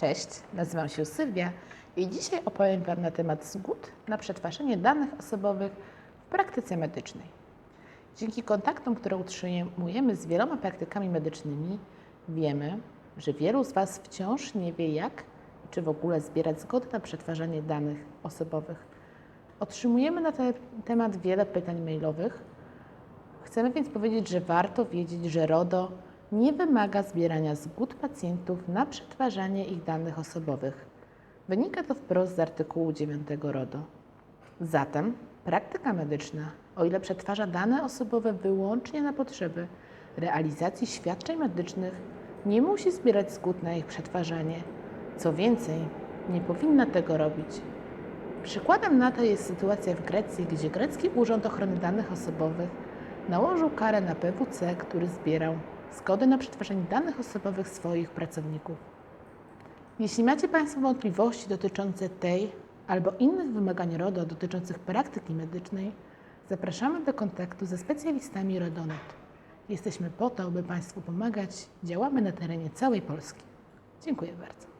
Cześć, nazywam się Sylwia i dzisiaj opowiem Wam na temat zgód na przetwarzanie danych osobowych w praktyce medycznej. Dzięki kontaktom, które utrzymujemy z wieloma praktykami medycznymi, wiemy, że wielu z Was wciąż nie wie, jak czy w ogóle zbierać zgody na przetwarzanie danych osobowych. Otrzymujemy na ten temat wiele pytań mailowych. Chcemy więc powiedzieć, że warto wiedzieć, że RODO nie wymaga zbierania zgód pacjentów na przetwarzanie ich danych osobowych. Wynika to wprost z artykułu 9 RODO. Zatem praktyka medyczna, o ile przetwarza dane osobowe wyłącznie na potrzeby realizacji świadczeń medycznych, nie musi zbierać zgód na ich przetwarzanie. Co więcej, nie powinna tego robić. Przykładem na to jest sytuacja w Grecji, gdzie grecki Urząd Ochrony Danych Osobowych nałożył karę na PWC, który zbierał zgody na przetwarzanie danych osobowych swoich pracowników. Jeśli macie Państwo wątpliwości dotyczące tej albo innych wymagań RODO dotyczących praktyki medycznej, zapraszamy do kontaktu ze specjalistami RODONET. Jesteśmy po to, by Państwu pomagać. Działamy na terenie całej Polski. Dziękuję bardzo.